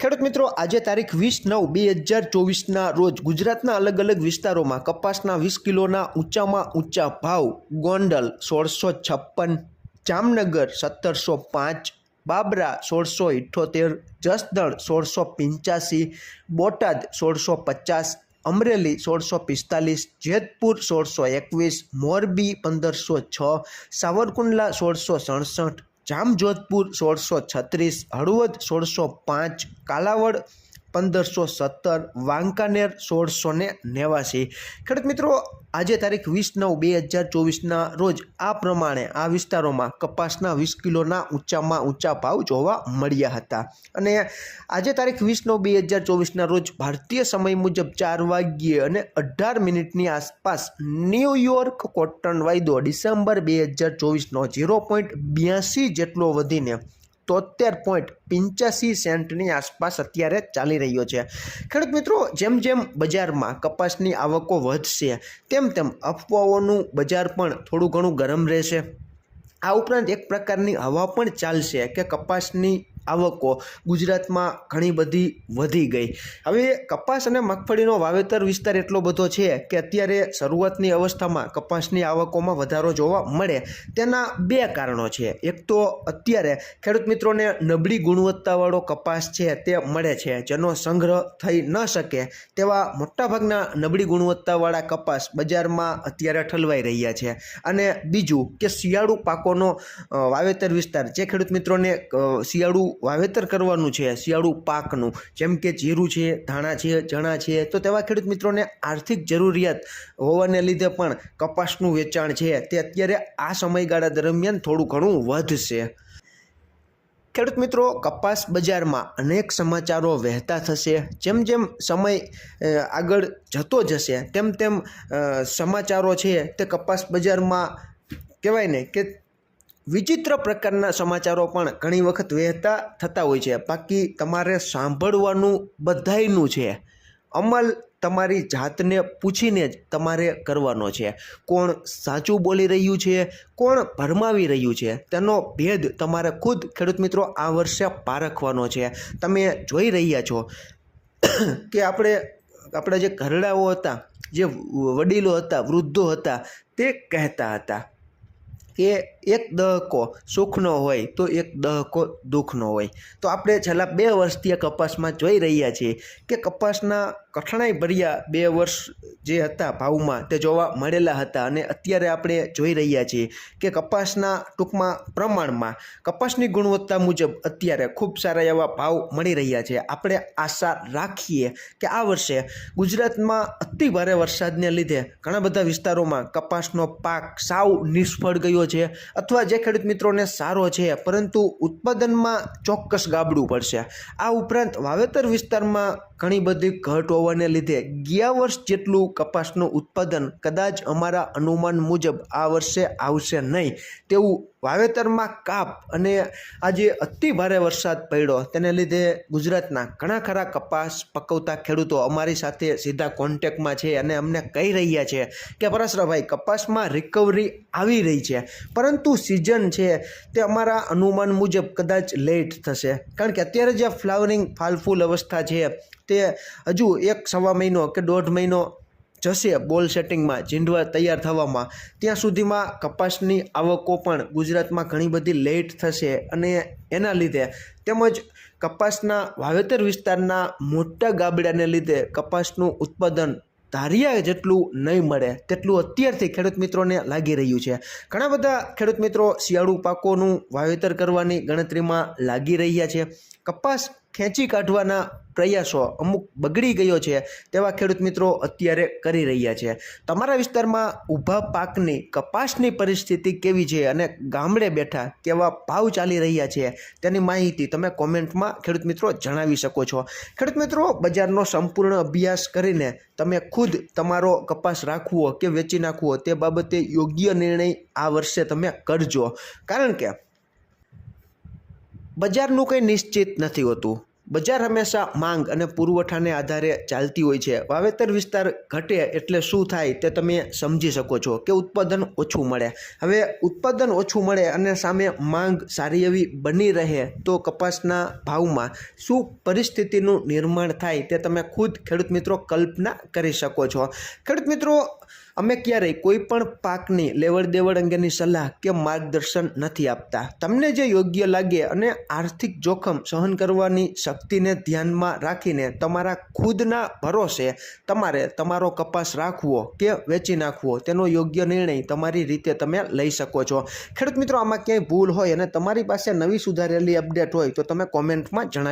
ખેડૂત મિત્રો, આજે તારીખ વીસ નવ બે હજાર ચોવીસના રોજ ગુજરાતના અલગ અલગ વિસ્તારોમાં કપાસના વીસ કિલોના ઊંચામાં ઊંચા ભાવ, ગોંડલ સોળસો છપ્પન, જામનગર સત્તરસો પાંચ, બાબરા સોળસો ઇઠ્ઠોતેર જસદણ સોળસો પંચ્યાસી, બોટાદ સોળસો પચાસ, અમરેલી સોળસો પિસ્તાલીસ, જેતપુર સોળસો એકવીસ, મોરબી પંદરસો છ, સાવરકુંડલા સોળસો સડસઠ જામજોધપુર સોળસો છત્રીસ હળવદ સોળસો પાંચ કાલાવડ પંદરસો સત્તર, વાંકાનેર સોળસો ને નેવાસી ખેડૂત મિત્રો, આજે તારીખ વીસ નવ બે હજાર ચોવીસના રોજ આ પ્રમાણે આ વિસ્તારોમાં કપાસના વીસ કિલોના ઊંચામાં ઊંચા ભાવ જોવા મળ્યા હતા. અને આજે તારીખ વીસ નવ બે હજાર ચોવીસના રોજ ભારતીય સમય મુજબ ચાર વાગ્યે અને અઢાર મિનિટની આસપાસ ન્યૂયોર્ક કોટન વાયદો ડિસેમ્બર બે હજાર ચોવીસનો ઝીરો પોઈન્ટ બ્યાસી જેટલો વધીને તોતેર પોઈન્ટ પંચ્યાસી સેન્ટની આસપાસ અત્યારે ચાલી રહ્યો છે. ખેડૂત મિત્રો, જેમ જેમ બજારમાં કપાસની આવકો વધશે, તેમ તેમ અફવાઓનું બજાર પણ થોડું ઘણું ગરમ રહેશે. આ ઉપરાંત એક પ્રકારની હવા પણ ચાલશે કે કપાસની આવકો ગુજરાતમાં ઘણી બધી વધી ગઈ. હવે કપાસ અને મગફળીનો વાવેતર વિસ્તાર એટલો બધો છે કે અત્યારે શરૂઆતની અવસ્થામાં કપાસની આવકોમાં વધારો જોવા મળે. તેના બે કારણો છે. એક તો અત્યારે ખેડૂત મિત્રોને નબળી ગુણવત્તાવાળો કપાસ છે તે મળે છે. જેનો સંગ્રહ થઈ ન શકે તેવા મોટાભાગના નબળી ગુણવત્તાવાળા કપાસ બજારમાં અત્યારે ઠલવાઈ રહ્યા છે. અને બીજું કે શિયાળુ પાકોનો વાવેતર વિસ્તાર. જે ખેડૂત મિત્રોને શિયાળુ વાવેતર કરવાનું છે, શિયાળુ પાકનું. જેમ કે જીરું છે, ધાણા છે, ચણા છે, તો તેવા ખેડૂત મિત્રોને આર્થિક જરૂરિયાત હોવાને લીધે પણ કપાસનું વેચાણ છે, તે અત્યારે આ સમયગાળા દરમિયાન થોડું ઘણું વધશે. ખેડૂત મિત્રો, કપાસ બજારમાં અનેક સમાચારો વહેતા થશે. જેમ જેમ સમય આગળ જતો જશે, તેમ તેમ સમાચારો છે તે કપાસ બજારમાં કહેવાય ને કે વિચિત્ર પ્રકારના સમાચારો પણ ઘણી વખત વહેતા થતા હોય છે. બાકી તમારે સાંભળવાનું બધાયનું છે. અમલ તમારી જાતને પૂછીને જ તમારે કરવાનો છે. કોણ સાચું બોલી રહ્યું છે? કોણ ભરમાવી રહ્યું છે? તેનો ભેદ તમારે ખુદ ખેડૂત મિત્રો આ વર્ષે પારખવાનો છે. તમે જોઈ રહ્યા છો કે આપણે, આપણા જે ઘરડાઓ હતા, જે વડીલો હતા, વૃદ્ધો હતા, તે કહેતા હતા કે એક દહકો સુખનો હોય તો એક દહકો દુઃખનો હોય. તો આપણે છેલ્લા બે વર્ષથી આ કપાસમાં જોઈ રહ્યા છીએ કે કપાસના કઠણાઈ ભર્યા બે વર્ષ જે હતા ભાવમાં તે જોવા મળેલા હતા અને અત્યારે આપણે જોઈ રહ્યા છીએ કે કપાસના ટૂંકમાં પ્રમાણમાં કપાસની ગુણવત્તા મુજબ અત્યારે ખૂબ સારા એવા ભાવ મળી રહ્યા છે. આપણે આશા રાખીએ કે આ વર્ષે ગુજરાતમાં અતિ ભારે વરસાદને લીધે ઘણા બધા વિસ્તારોમાં કપાસનો પાક સાવ નિષ્ફળ ગયો છે. અથવા જે ખેડૂત મિત્રોને સારો છે, પરંતુ ઉત્પાદનમાં ચોક્કસ ગાબડું પડશે. આ ઉપરાંત વાવેતર વિસ્તારમાં ઘણી બધી ઘટ હોવાને લીધે ગયા વર્ષ જેટલું કપાસનું ઉત્પાદન કદાચ અમારા અનુમાન મુજબ આ વર્ષે આવશે નહીં તેવું વાવેતરમાં કાપ અને આજે અતિ ભારે વરસાદ પડ્યો. તેને લીધે ગુજરાતના ઘણા ખરા કપાસ પકવતા ખેડૂતો અમારી સાથે સીધા કોન્ટેક્ટમાં છે અને અમને કહી રહ્યા છે કે પરેશરાભાઈ કપાસમાં રિકવરી આવી રહી છે, પરંતુ સિઝન છે તે અમારા અનુમાન મુજબ કદાચ લેટ થશે. કારણ કે અત્યારે જે ફ્લાવરિંગ ફાલફૂલ અવસ્થા છે તે હજુ એક સવા મહિનો કે દોઢ મહિનો જશે બોલ સેટિંગમાં ઝીંડવા તૈયાર થવામાં. ત્યાં સુધીમાં કપાસની આવકો પણ ગુજરાતમાં ઘણી બધી લેટ થશે અને એના લીધે તેમજ કપાસના વાવેતર વિસ્તારના મોટા ગાબડાને લીધે કપાસનું ઉત્પાદન ધાર્યા જેટલું નહીં મળે તેટલું અત્યારથી ખેડૂત મિત્રોને લાગી રહ્યું છે. ઘણા બધા ખેડૂત મિત્રો શિયાળુ પાકોનું વાવેતર કરવાની ગણતરીમાં લાગી રહ્યા છે. કપાસ ખેંચી કાઢવાના પ્રયાસો અમુક બગડી ગયો છે તેવા ખેડૂત મિત્રો અત્યારે કરી રહ્યા છે. તમારા વિસ્તારમાં ઊભા પાકની કપાસની પરિસ્થિતિ કેવી છે અને ગામડે બેઠા કેવા ભાવ ચાલી રહ્યા છે તેની માહિતી તમે કોમેન્ટમાં ખેડૂત મિત્રો જણાવી શકો છો. ખેડૂત મિત્રો, બજારનો સંપૂર્ણ અભ્યાસ કરીને તમે ખુદ તમારો કપાસ રાખવો કે વેચી નાખવો તે બાબતે યોગ્ય નિર્ણય આ વર્ષે તમે કરજો. કારણ કે બજારનું કંઈ નિશ્ચિત નથી હોતું. બજાર હંમેશા માંગ અને પુરવઠાને આધારે ચાલતી હોય છે. વાવેતર વિસ્તાર ઘટે એટલે શું થાય તે તમે સમજી શકો છો કે ઉત્પાદન ઓછું મળે. હવે ઉત્પાદન ઓછું મળે અને સામે માંગ સારી એવી બની રહે તો કપાસના ભાવમાં શું પરિસ્થિતિનું નિર્માણ થાય તે તમે ખુદ ખેડૂત મિત્રો કલ્પના કરી શકો છો. ખેડૂત મિત્રો અમે ક્યારેય કોઈ પણ પાકની લેવડ દેવડ અંગેની સલાહ કે માર્ગદર્શન નથી આપતા. તમને જે યોગ્ય લાગે અને આર્થિક જોખમ સહન કરવાની શક્તિને ધ્યાનમાં રાખીને તમારા ખુદના ભરોસે તમારે તમારો કપાસ રાખવો કે વેચી નાખવો, તેનો યોગ્ય નિર્ણય તમારી રીતે તમે લઈ શકો છો. ખેડૂત મિત્રો, આમાં ક્યાંય ભૂલ હોય અને તમારી પાસે નવી સુધારેલી અપડેટ હોય તો તમે કોમેન્ટમાં જણાવી